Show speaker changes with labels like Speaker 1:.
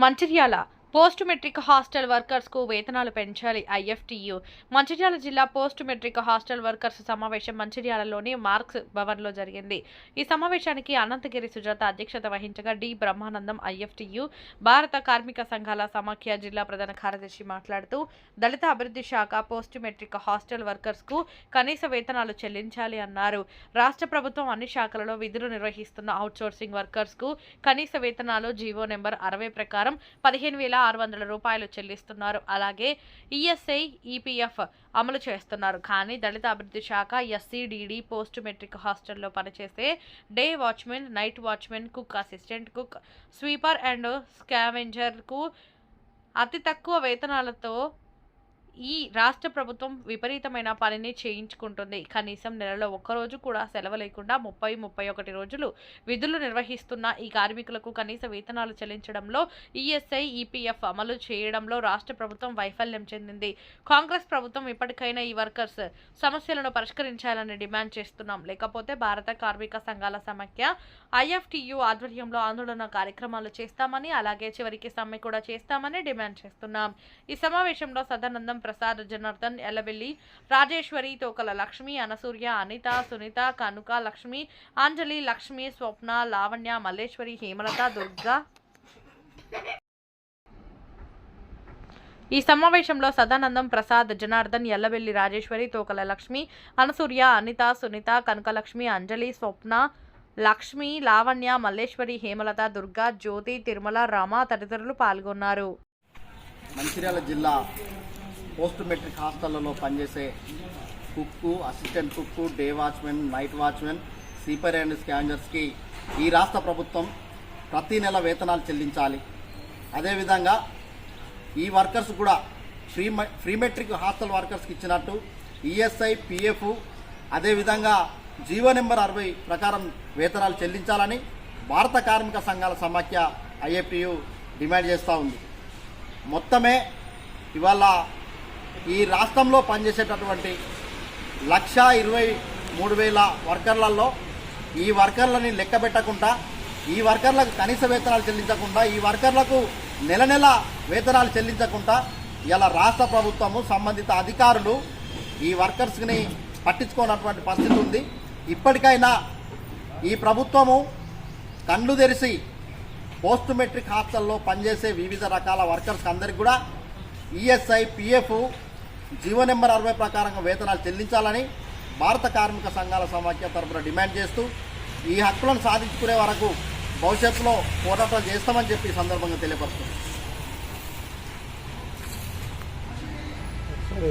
Speaker 1: Mancherial post metric hostel వర్కర్స్కు వేతనాలు పెంచాలి ఐఎఫ్టీయు. మంచిర్యాల జిల్లా పోస్ట్ మెట్రిక్ హాస్టల్ వర్కర్స్ సమావేశం మంచిర్యాలలోని మార్క్స్ భవన్లో జరిగింది. ఈ సమావేశానికి అనంతగిరి సుజాత అధ్యక్షత వహించగా డి. బ్రహ్మానందం ఐఎఫ్టీయు భారత కార్మిక సంఘాల సమాఖ్య జిల్లా ప్రధాన కార్యదర్శి మాట్లాడుతూ దళిత అభివృద్ధి శాఖ పోస్ట్ మెట్రిక్ హాస్టల్ వర్కర్స్కు కనీస వేతనాలు చెల్లించాలి అన్నారు. రాష్ట్ర ప్రభుత్వం అన్ని శాఖలలో విధులు నిర్వహిస్తున్న అవుట్సోర్సింగ్ వర్కర్స్కు కనీస వేతనాలు జీవో నెంబర్ అరవై ప్రకారం పదిహేను వేల ఆరు వందల రూపాయలు చెల్లిస్తున్నారు. అలాగే ఈఎస్ఐ ఈపీఎఫ్ అమలు చేస్తున్నారు. కానీ దళిత అభివృద్ధి శాఖ ఎస్సీడీడీ పోస్ట్ మెట్రిక్ హాస్టల్లో పనిచేసే day watchman night watchman cook assistant cook sweeper and స్కావెంజర్కు అతి తక్కువ వేతనాలతో ఈ రాష్ట్ర ప్రభుత్వం విపరీతమైన పనిని చేయించుకుంటుంది. కనీసం నెలలో ఒక్కరోజు కూడా సెలవు లేకుండా ముప్పై ముప్పై ఒకటి రోజులు విధులు నిర్వహిస్తున్న ఈ కార్మికులకు కనీస వేతనాలు చెల్లించడంలో ఈఎస్ఐ ఈపీఎఫ్ అమలు చేయడంలో రాష్ట్ర ప్రభుత్వం వైఫల్యం చెందింది. కాంగ్రెస్ ప్రభుత్వం ఇప్పటికైనా ఈ వర్కర్స్ సమస్యలను పరిష్కరించాలని డిమాండ్ చేస్తున్నాం. లేకపోతే భారత కార్మిక సంఘాల సమాఖ్య ఐఎఫ్టియు ఆధ్వర్యంలో ఆందోళన కార్యక్రమాలు చేస్తామని అలాగే చివరికి సమ్మె కూడా చేస్తామని డిమాండ్ చేస్తున్నాం. ఈ సమావేశంలో సదానందం ప్రసాద్ జనార్దన్ ఎల్లబెల్లి రాజేశ్వరి తోకల లక్ష్మి అనసూర్య అనిత సునీత కనుక లక్ష్మి అంజలి లక్ష్మి స్వప్న లావణ్య మల్లేశ్వరి హేమలత దుర్గా. ఈ సమావేశంలో సదానందం ప్రసాద్ జనార్దన్ ఎల్లబెల్లి రాజేశ్వరి తోకల లక్ష్మి అనసూర్య అనిత సునీత కనకలక్ష్మి అంజలి స్వప్న లక్ష్మి లావణ్య మల్లేశ్వరి హేమలత దుర్గా జ్యోతి తిరుమల రామ తదితరులు పాల్గొన్నారు.
Speaker 2: మంచిర్యాల జిల్లా పోస్ట్ మెట్రిక్ హాస్టళ్ళలో పనిచేసే cook assistant cook day watchman night watchman sleeper and స్కాంజర్స్కి ఈ రాష్ట్ర ప్రభుత్వం ప్రతి నెల వేతనాలు చెల్లించాలి. అదేవిధంగా ఈ వర్కర్స్ కూడా ఫ్రీ ఫ్రీ మెట్రిక్ హాస్టల్ వర్కర్స్కి ఇచ్చినట్టు ఈఎస్ఐ పిఎఫ్ అదేవిధంగా జీవో నెంబర్ అరవై ప్రకారం వేతనాలు చెల్లించాలని భారత కార్మిక సంఘాల సమాఖ్య ఐఏపియు డిమాండ్ చేస్తూ ఉంది. మొత్తమే ఇవాళ ఈ రాష్ట్రంలో పనిచేసేటటువంటి లక్ష ఇరవై మూడు వేల వర్కర్లలో ఈ వర్కర్లని లెక్క పెట్టకుండా ఈ వర్కర్లకు కనీస వేతనాలు చెల్లించకుండా ఈ వర్కర్లకు నెల నెల వేతనాలు చెల్లించకుండా ఇలా రాష్ట్ర ప్రభుత్వము సంబంధిత అధికారులు ఈ వర్కర్స్ని పట్టించుకోనటువంటి పరిస్థితి ఉంది. ఇప్పటికైనా ఈ ప్రభుత్వము కళ్ళు తెరిచి పోస్ట్ మెట్రిక్ హాస్టల్లో పనిచేసే వివిధ రకాల వర్కర్స్ అందరికి కూడా ఈఎస్ఐ పిఎఫ్ జీవో నెంబర్ అరవై ప్రకారంగా వేతనాలు చెల్లించాలని భారత కార్మిక సంఘాల సమాఖ్య తరపున డిమాండ్ చేస్తూ ఈ హక్కులను సాధించుకునే వరకు భవిష్యత్తులో పోరాటం చేస్తామని చెప్పి ఈ సందర్భంగా తెలియపరుస్తుంది
Speaker 3: సరే